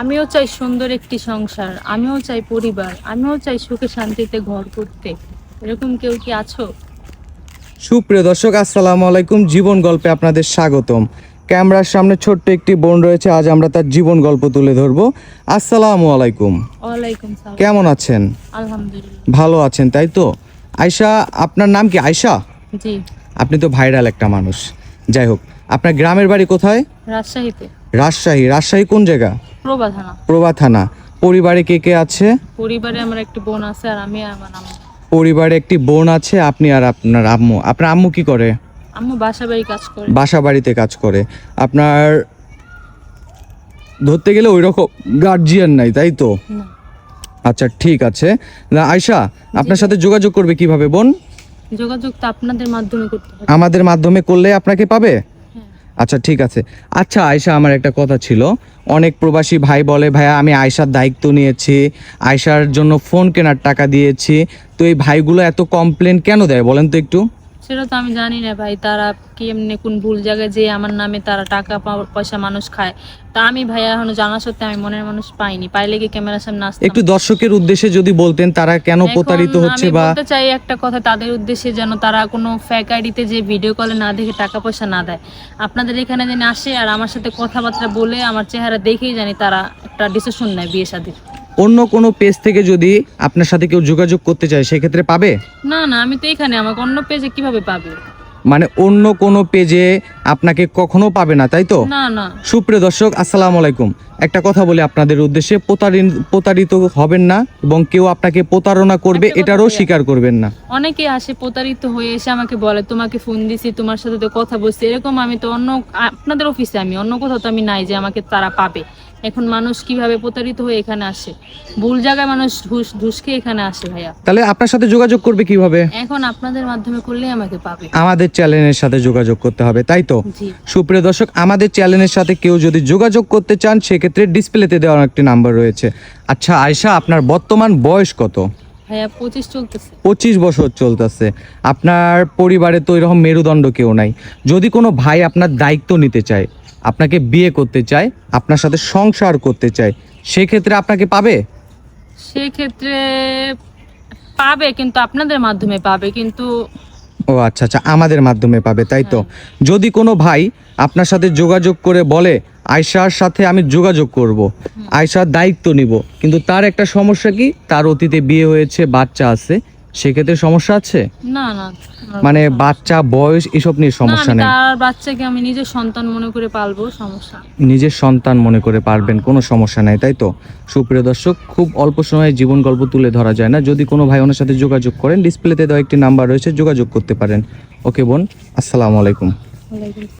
আমিও চাই সুন্দর একটি সংসার আমিও চাই পরিবার আমিও চাই সুখে শান্তিতে ঘর করতে। এরকম কেউ কি আছো? সুপ্রিয় দর্শক আসসালামু আলাইকুম। জীবন গল্পে আপনাদের স্বাগতম। ক্যামেরার সামনে ছোট্ট একটি বোন রয়েছে আজ আমরা তার জীবন গল্প তুলে ধরবো। আসসালামু আলাইকুম। ওয়ালাইকুম সালাম। কেমন আছেন? আলহামদুলিল্লাহ। ভালো আছেন তাই তো? আয়শা আপনার নাম কি আয়শা? জি। আপনি তো ভাইরাল একটা মানুষ। যাই হোক আপনার গ্রামের বাড়ি কোথায়? রাজশাহীতে। রাজশাহী। রাজশাহী কোন জায়গা? প্রভা থানা। প্রভা থানা। পরিবারে কে কে আছে? পরিবারে আমার একটি বোন আছে আর আমি আমার আম্মু। পরিবারে একটি বোন আছে আপনি আর আপনার আম্মু। আপনার আম্মু কি করে? আম্মু বাসা বাড়ি কাজ করে। বাসা বাড়িতে কাজ করে। আপনার ধরতে গেলে ওই রকম গার্জিয়ান নাই তাই তো? আচ্ছা ঠিক আছে। না আয়শা আপনার সাথে যোগাযোগ করবে কীভাবে বোন? যোগাযোগ তো আপনাদের মাধ্যমে করতে হবে। আমাদের মাধ্যমে করলে আপনাকে পাবে? আচ্ছা ঠিক আছে। আচ্ছা আয়সা আমার একটা কথা ছিল। অনেক প্রবাসী ভাই বলে, ভাইয়া, আমি আয়সার দায়িত্ব নিয়েছি আয়সার জন্য ফোন কেনার টাকা দিয়েছি। তো এই ভাইগুলো এত কমপ্লেন কেন দেয় বলেন তো একটু? সেটা তো আমি জানি না ভাই তারা কি এমনি কোন ভুল জায়গায় যে আমার নামে তারা টাকা পয়সা মানুষ খায়। তা আমি ভাইয়া এখনও জানা সত্ত্বে আমি মনের মানুষ পাইনি পাইলে কি ক্যামেরার সামনে আসতাম? একটু দর্শকের উদ্দেশ্যে যদি বলতেন তারা কেন প্রতারিত হচ্ছে আমি বা বলতে চাই একটা কথা তাদের উদ্দেশ্যে যেন তারা কোনো ফ্যাক আইডিতে যে ভিডিও কলে না দেখে টাকা পয়সা না দেয়। আপনাদের এখানে যেন আসে আর আমার সাথে কথাবার্তা বলে আমার চেহারা দেখেই জানি তারা একটা ডিসিশন নেয় বিয়ে শাদীর। অন্য কোনো পেজ থেকে যদি আপনার সাথে কেউ যোগাযোগ করতে চায় সেক্ষেত্রে পাবে? না না আমি তো এখানে আমাকে অন্য পেজে কীভাবে পাবে? মানে অন্য কোনো পেজে আপনাকে কখনো পাবে না তাই তো? না না। সুপ্রিয় দর্শক আসসালামু আলাইকুম। একটা কথা বলি আপনাদের উদ্দেশ্যে প্রতারিত প্রতারিত হবেন না এবং কেউ আপনাকে প্রতারণা করবে একটা কথা এটারও বলি স্বীকার করবেন না। অনেকে আসে প্রতারিত হয়ে এসে আমাকে বলে তোমাকে ফোন দিছি তোমার সাথে তো কথা বলছি। এরকম আমি তো অন্য আপনাদের অফিসে আমি অন্য কোথাও তো আমি নাই যে আমাকে তারা পাবে। এখন মানুষ কীভাবে প্রতারিত হয়ে এখানে আসে? ভুল জায়গায় মানুষ ঘুষ ঢুসকে এখানে আসে ভাইয়া। তাহলে আপনার সাথে যোগাযোগ করবে কীভাবে? এখন আপনাদের মাধ্যমে করলে আমাকে পাবে। আমাদের চ্যানেলের সাথে যোগাযোগ করতে হবে তাই তো? সুপ্রিয় দর্শক আমাদের চ্যানেলের সাথে কেউ যদি যোগাযোগ করতে চান সেক্ষেত্রে ডিসপ্লেতে দেওয়া একটি নাম্বার রয়েছে। আচ্ছা আয়শা আপনার বর্তমান বয়স কত? পঁচিশ বছর চলতেছে। আপনার পরিবারে তো এরকম মেরুদণ্ড কেউ নাই। যদি কোনো ভাই আপনার দায়িত্ব নিতে চায় আপনাকে বিয়ে করতে চায় আপনার সাথে সংসার করতে চায় সেক্ষেত্রে আপনাকে পাবে? সেক্ষেত্রে পাবে কিন্তু আপনাদের মাধ্যমে পাবে। কিন্তু ও আচ্ছা আচ্ছা আমাদের মাধ্যমে পাবে, তাই তো? যদি কোনো ভাই আপনার সাথে যোগাযোগ করে বলে আয়সার সাথে আমি যোগাযোগ করব আয়সার দায়িত্ব নিব। কিন্তু তার একটা সমস্যা কি? তার অতীতে বিয়ে হয়েছে, বাচ্চা আছে সেক্ষেত্রে সমস্যা আছে? না না। মানে বাচ্চা বয়স এসব নিয়ে সমস্যা নেই? তার বাচ্চাকে আমি নিজের সন্তান মনে করে পালবো সমস্যা। নিজের সন্তান মনে করে পারবেন কোনো সমস্যা নাই তাই তো? সুপ্রিয় দর্শক খুব অল্প সময়ে জীবন গল্প তুলে ধরা যায় না। যদি কোনো ভাই ওনার সাথে যোগাযোগ করেন ডিসপ্লেতে দেওয়া একটি নাম্বার রয়েছে যোগাযোগ করতে পারেন। ওকে বোন আসসালামু আলাইকুম।